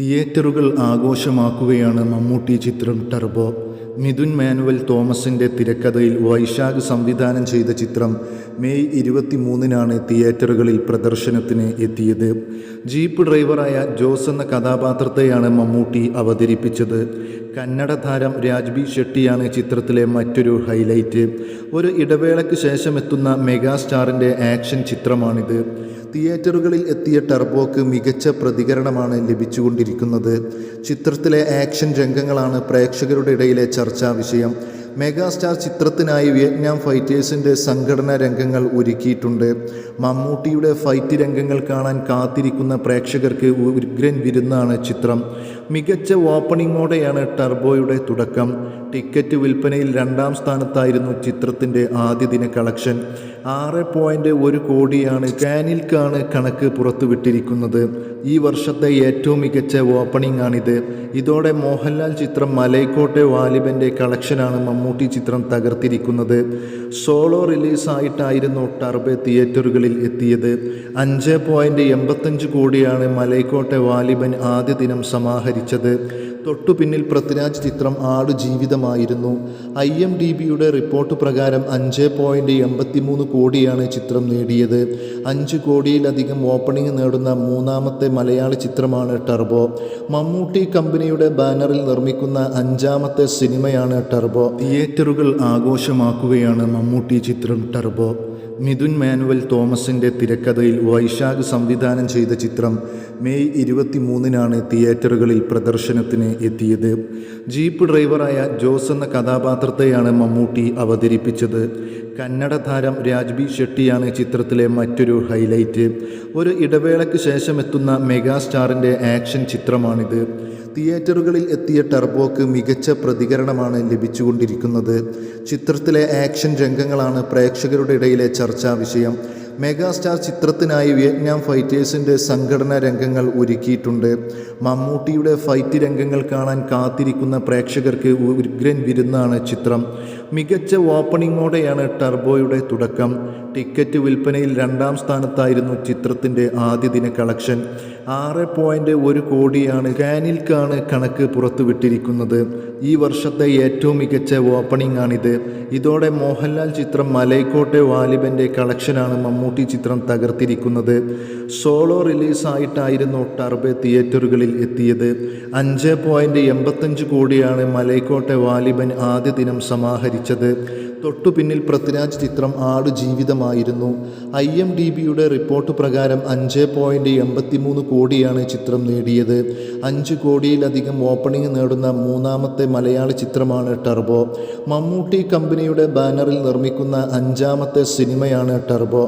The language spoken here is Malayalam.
തിയേറ്ററുകൾ ആഘോഷമാക്കുകയാണ് മമ്മൂട്ടി ചിത്രം ടർബോ. മിഥുൻ മാനുവൽ തോമസിന്റെ തിരക്കഥയിൽ വൈശാഖ് സംവിധാനം ചെയ്ത ചിത്രം മെയ് ഇരുപത്തിമൂന്നിനാണ് തിയേറ്ററുകളിൽ പ്രദർശനത്തിന് എത്തിയത്. ജീപ്പ് ഡ്രൈവറായ ജോസ് എന്ന കഥാപാത്രത്തെയാണ് മമ്മൂട്ടി അവതരിപ്പിച്ചത്. കന്നഡ താരം രാജ്ബി ഷെട്ടിയാണ് ചിത്രത്തിലെ മറ്റൊരു ഹൈലൈറ്റ്. ഒരു ഇടവേളയ്ക്ക് ശേഷം എത്തുന്ന മെഗാസ്റ്റാറിന്റെ ആക്ഷൻ ചിത്രമാണിത്. തിയേറ്ററുകളിൽ എത്തിയ ടർബോക്ക് മികച്ച പ്രതികരണമാണ് ലഭിച്ചുകൊണ്ടിരിക്കുന്നത്. ചിത്രത്തിലെ ആക്ഷൻ രംഗങ്ങളാണ് പ്രേക്ഷകരുടെ ഇടയിലെ ചർച്ചാ വിഷയം. മെഗാസ്റ്റാർ ചിത്രത്തിനായി വിയറ്റ്നാം ഫൈറ്റേഴ്സിന്റെ സംഘടനാ രംഗങ്ങൾ ഒരുക്കിയിട്ടുണ്ട്. മമ്മൂട്ടിയുടെ ഫൈറ്റ് രംഗങ്ങൾ കാണാൻ കാത്തിരിക്കുന്ന പ്രേക്ഷകർക്ക് ഉഗ്രൻ വിരുന്നാണ് ചിത്രം. മികച്ച ഓപ്പണിങ്ങോടെയാണ് ടർബോയുടെ തുടക്കം. ടിക്കറ്റ് വിൽപ്പനയിൽ രണ്ടാം സ്ഥാനത്തായിരുന്നു ചിത്രത്തിന്റെ ആദ്യ ദിന കളക്ഷൻ. ആറ് പോയിന്റ് ഒരു കോടിയാണ് കാനിൽക്കാണ് കണക്ക് പുറത്തുവിട്ടിരിക്കുന്നത്. ഈ വർഷത്തെ ഏറ്റവും മികച്ച ഓപ്പണിംഗ് ആണിത് ഇതോടെ മോഹൻലാൽ ചിത്രം മലൈക്കോട്ടെ വാലിബന്റെ കളക്ഷനാണ് മമ്മൂട്ടി ചിത്രം തകർത്തിരിക്കുന്നത്. സോളോ റിലീസായിട്ടായിരുന്നു ടർബെ തിയേറ്ററുകളിൽ എത്തിയത്. അഞ്ച് പോയിന്റ് എൺപത്തഞ്ച് കോടിയാണ് മലൈക്കോട്ടെ വാലിബൻ ആദ്യ ദിനം സമാഹരിച്ചത് തൊട്ടു പിന്നിൽ പൃഥ്വിരാജ് ചിത്രം ആടു ജീവിതമായിരുന്നു. ഐ എം ഡി ബിയുടെ റിപ്പോർട്ട് പ്രകാരം അഞ്ച് പോയിന്റ് എൺപത്തിമൂന്ന് കോടിയാണ് ചിത്രം നേടിയത്. അഞ്ച് കോടിയിലധികം ഓപ്പണിംഗ് നേടുന്ന മൂന്നാമത്തെ മലയാള ചിത്രമാണ് ടർബോ. മമ്മൂട്ടി കമ്പനിയുടെ ബാനറിൽ നിർമ്മിക്കുന്ന അഞ്ചാമത്തെ സിനിമയാണ് ടർബോ. തിയേറ്ററുകൾ ആഘോഷമാക്കുകയാണ് മമ്മൂട്ടി ചിത്രം ടർബോ. മിഥുൻ മാനുവൽ തോമസിന്റെ തിരക്കഥയിൽ വൈശാഖ് സംവിധാനം ചെയ്ത ചിത്രം മെയ് ഇരുപത്തിമൂന്നിനാണ് തിയേറ്ററുകളിൽ പ്രദർശനത്തിന് എത്തിയത്. ജീപ്പ് ഡ്രൈവറായ ജോസ് എന്ന കഥാപാത്രത്തെയാണ് മമ്മൂട്ടി അവതരിപ്പിച്ചത്. കന്നഡ താരം രാജ്ബി ഷെട്ടിയാണ് ചിത്രത്തിലെ മറ്റൊരു ഹൈലൈറ്റ്. ഒരു ഇടവേളയ്ക്ക് ശേഷം എത്തുന്ന മെഗാസ്റ്റാറിന്റെ ആക്ഷൻ ചിത്രമാണിത്. തിയേറ്ററുകളിൽ എത്തിയ ടർബോക്ക് മികച്ച പ്രതികരണമാണ് ലഭിച്ചുകൊണ്ടിരിക്കുന്നത്. ചിത്രത്തിലെ ആക്ഷൻ രംഗങ്ങളാണ് പ്രേക്ഷകരുടെ ഇടയിലെ ചർച്ചാ വിഷയം. മെഗാസ്റ്റാർ ചിത്രത്തിനായി വിയറ്റ്നാം ഫൈറ്റേഴ്സിന്റെ സംഘടനാ രംഗങ്ങൾ ഒരുക്കിയിട്ടുണ്ട്. മമ്മൂട്ടിയുടെ ഫൈറ്റ് രംഗങ്ങൾ കാണാൻ കാത്തിരിക്കുന്ന പ്രേക്ഷകർക്ക് ഉഗ്രൻ വിരുന്നാണ് ചിത്രം. മികച്ച ഓപ്പണിങ്ങോടെയാണ് ടർബോയുടെ തുടക്കം. ടിക്കറ്റ് വിൽപ്പനയിൽ രണ്ടാം സ്ഥാനത്തായിരുന്നു ചിത്രത്തിന്റെ ആദ്യ ദിന കളക്ഷൻ. ആറ് പോയിന്റ് ഒരു കോടിയാണ് കാനിൽക്കാണ് കണക്ക് പുറത്തുവിട്ടിരിക്കുന്നത്. ഈ വർഷത്തെ ഏറ്റവും മികച്ച ഓപ്പണിംഗ് ആണിത്. ഇതോടെ മോഹൻലാൽ ചിത്രം മലൈക്കോട്ടെ വാലിബന്റെ കളക്ഷനാണ് മമ്മൂട്ടി ചിത്രം തകർത്തിരിക്കുന്നത്. സോളോ റിലീസായിട്ടായിരുന്നു ടർബെ തിയേറ്ററുകളിൽ എത്തിയത്. അഞ്ച് പോയിന്റ് എൺപത്തഞ്ച് കോടിയാണ് മലൈക്കോട്ടെ വാലിബൻ ആദ്യ ദിനം സമാഹരിച്ചത്. തൊട്ടു പിന്നിൽ പൃഥ്വിരാജ് ചിത്രം ആടു ജീവിതമായിരുന്നു ഐ എം ഡി ബിയുടെ റിപ്പോർട്ട് പ്രകാരം അഞ്ച് പോയിന്റ് എൺപത്തിമൂന്ന് കോടിയാണ് ചിത്രം നേടിയത്. അഞ്ച് കോടിയിലധികം ഓപ്പണിംഗ് നേടുന്ന മൂന്നാമത്തെ മലയാള ചിത്രമാണ് ടർബോ മമ്മൂട്ടി കമ്പനിയുടെ ബാനറിൽ നിർമ്മിക്കുന്ന അഞ്ചാമത്തെ സിനിമയാണ് ടർബോ